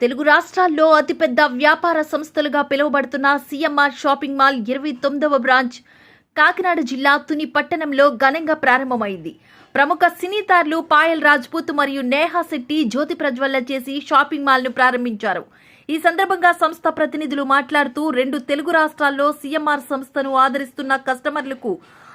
తెలుగు రాష్ట్రాల్లో అతిపెద్ద వ్యాపార సంస్థలుగా పిలువబడుతున్న సిఎంఆర్ షాపింగ్ మాల్ ఇరవై తొమ్మిదవ బ్రాంచ్. కాకినాడ జిల్లా తుని పట్టణంలో ఘనంగా ప్రారంభమైంది. ప్రముఖ సినీతారులు పాయల్ రాజ్పూత్ మరియు నేహా శెట్టి జ్యోతి ప్రజ్వల్ల చేసి షాపింగ్ మాల్ను ప్రారంభించారు. ఈ సందర్భంగా సంస్థ ప్రతినిధులు మాట్లాడుతూ రెండు తెలుగు రాష్ట్రాల్లో సీఎంఆర్ సంస్థను ఆదరిస్తున్న కస్టమర్లకు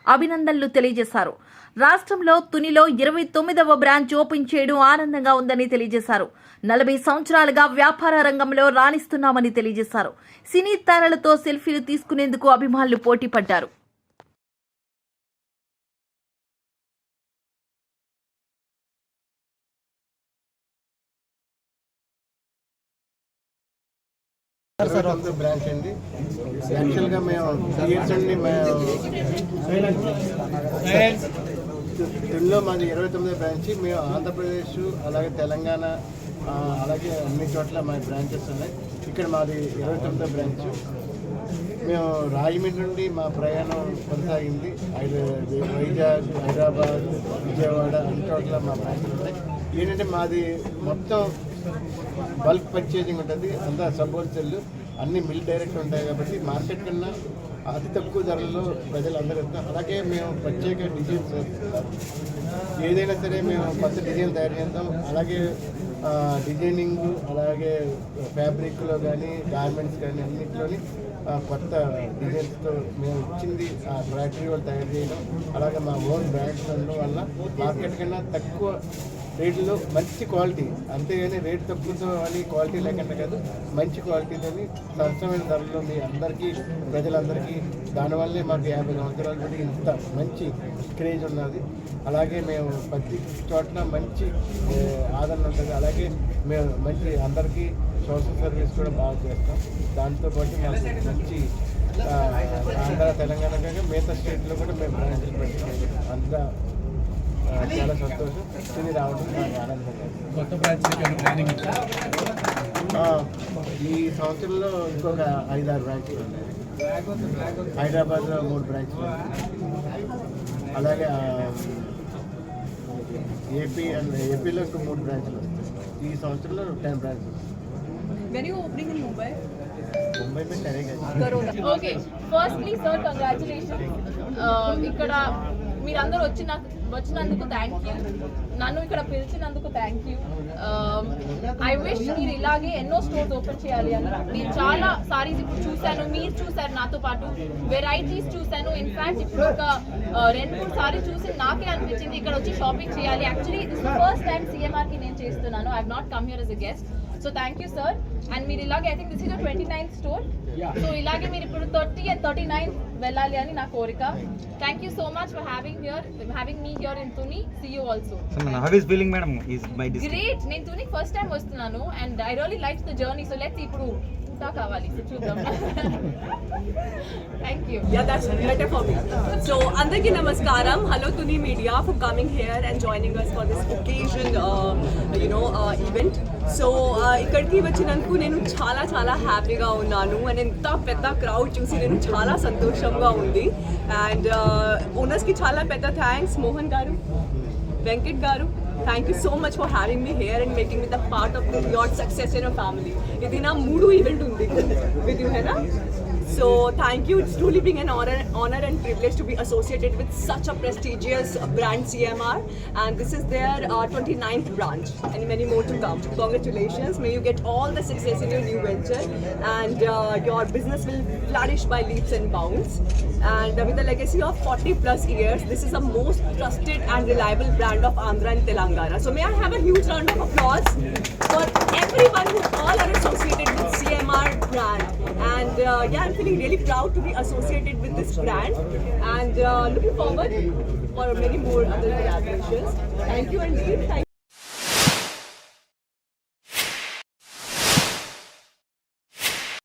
అభినందనలు తెలియజేశారు. రాష్ట్రంలో తునిలో ఇరవై తొమ్మిదవ బ్రాంచ్ ఓపెన్ చేయడం ఆనందంగా ఉందని తెలియజేశారు. నలభై సంవత్సరాలుగా వ్యాపార రంగంలో రాణిస్తున్నామని తెలియజేశారు. సినీ తారలతో సెల్ఫీలు తీసుకునేందుకు అభిమానులు పోటీ పడ్డారు బ్రాంచ్ అండి యాక్చువల్గా మేము ఇయర్స్ అండి మేము తెలుగులో మాది ఇరవై తొమ్మిది బ్రాంచ్ మేము ఆంధ్రప్రదేశ్ అలాగే తెలంగాణ అలాగే అన్ని చోట్ల మా బ్రాంచెస్ ఉన్నాయి. ఇక్కడ మాది ఇరవై తొమ్మిదో బ్రాంచ్ మేము రాజమండ్రి నుండి మా ప్రయాణం కొనసాగింది. హైద- వైజాగ్ హైదరాబాద్ విజయవాడ అన్ని చోట్ల మా బ్రాంచ్లు ఉన్నాయి. ఏంటంటే మాది మొత్తం బల్క్ పర్చేజింగ్ ఉంటుంది. అంతా సబ్ హోల్సేల్ అన్ని మిల్ డైరెక్ట్ ఉంటాయి కాబట్టి మార్కెట్ కన్నా అతి తక్కువ ధరల్లో ప్రజలందరూ ఇస్తారు అలాగే మేము ప్రత్యేక డిజైన్స్ ఏదైనా సరే మేము కొత్త డిజైన్ తయారు చేస్తాం. అలాగే డిజైనింగ్ అలాగే ఫ్యాబ్రిక్లో కానీ గార్మెంట్స్ కానీ అన్నింటిలోని కొత్త డిజైన్స్తో మేము ఇచ్చింది ఆ ఫ్యాక్టరీ వాళ్ళు తయారు చేయడం. అలాగే మా ఓన్ బ్రాండ్స్ ఉండడం వల్ల మార్కెట్ కన్నా తక్కువ రేట్లో మంచి క్వాలిటీ అంతేగాని రేట్ తక్కువతో అని క్వాలిటీ లేకుండా కాదు మంచి క్వాలిటీతోని సరసమైన ధరలో మీ అందరికీ ప్రజలందరికీ దానివల్లే మాకు యాభై సంవత్సరాలు బట్టి ఇంత మంచి క్రేజ్ ఉన్నది. అలాగే మేము ప్రతి చోట్ల మంచి ఆదరణ ఉంటుంది. అలాగే మేము మంచి అందరికీ సోషల్ సర్వీస్ కూడా బాగా చేస్తాం. దాంతోపాటు మాకు మంచి ఆంధ్ర తెలంగాణ కాక మిగతా స్టేట్లో కూడా మేము బ్రాంచెస్ అంతా చాలా సంతోషం తిని రావడం నాకు ఆనందంగా ఉంది. కొత్త బ్రాంచ్ ట్రైనింగ్ ఇచ్చారు ఆ, ఈ సంవత్సరంలో ఇంకొక ఐదారు బ్రాంచ్లు ఉన్నాయి హైదరాబాద్లో మూడు బ్రాంచ్లు ఉన్నాయి. అలాగే ఆ, ఏపీ అండ్ ఏపీలో ఇంకో మూడు బ్రాంచ్లు వస్తాయి ఈ సంవత్సరంలో టెన్ బ్రాంచ్లు వస్తాయి When are you opening in Mumbai? Mumbai మీద సరేగా Corona. Okay. Firstly, sir, congratulations. Uh, ఇక్కడ మీరందరూ వచ్చిన వచ్చినందుకు థ్యాంక్ యూ నన్ను ఇక్కడ పిలిచినందుకు థ్యాంక్ యూ ఐ విష్ మీరు ఇలాగే ఎన్నో స్టోర్స్ ఓపెన్ చేయాలి అని. నేను చాలా సారీస్ ఇప్పుడు చూశాను మీరు చూశారు నాతో పాటు. వెరైటీస్ చూశాను. ఇన్ఫాక్ట్ ఇప్పుడు ఒక uh, రెండు మూడు సారీస్ చూసి నాకే అనిపించింది ఇక్కడ వచ్చి షాపింగ్ చేయాలి. యాక్చువల్లీ దిస్ ఫస్ట్ టైం సిఎంఆర్కి నేను చేస్తున్నాను. I not come here as a guest so thank you sir and మీరు ఇలాగే I think this is twenty ninth store so ఇలాగే మీరు ఇప్పుడు థర్టీ అండ్ థర్టీ నైన్ వెళ్ళాలి అని నా కోరిక. Thank you so much for having here having me here in Tuni see you also is feeling, madam? Is by this. Great నేను Tuni first time వస్తున్నాను and I really like the journey so let's ఇప్పుడు ఇంకా కావాలి so చూద్దాం thank you Yeah, that's better for me. So, Andaki Namaskaram. Hello, Tuni Media, for coming here and joining us for this occasion, uh, you know, uh, event. So ఇక్కడికి వచ్చినందుకు నేను చాలా చాలా హ్యాపీగా ఉన్నాను అండ్ ఎంత పెద్ద క్రౌడ్ చూసి నేను చాలా సంతోషంగా ఉంది అండ్ ఓనర్స్కి చాలా పెద్ద thanks Mohan garu Venkat garu thank you so much for having me here and making with the part of your success in a family ఇది నా మూడు ఈవెంట్ ఉంది. విత్ యూ హెనా So thank you. It's truly being an honor, honor and privilege to be associated with such a prestigious brand CMR. And this is their uh, 29th branch and many more to come. Congratulations. May you get all the success in your new venture and uh, your business will flourish by leaps and bounds. And uh, with a legacy of 40 plus years, this is the most trusted and reliable brand of Andhra and Telangana. So may I have a huge round of applause for everyone who all are associated uh, yeah, I'm feeling really proud to be associated with this brand and uh, looking forward for many more other collaborations. Thank you, Andy. Thank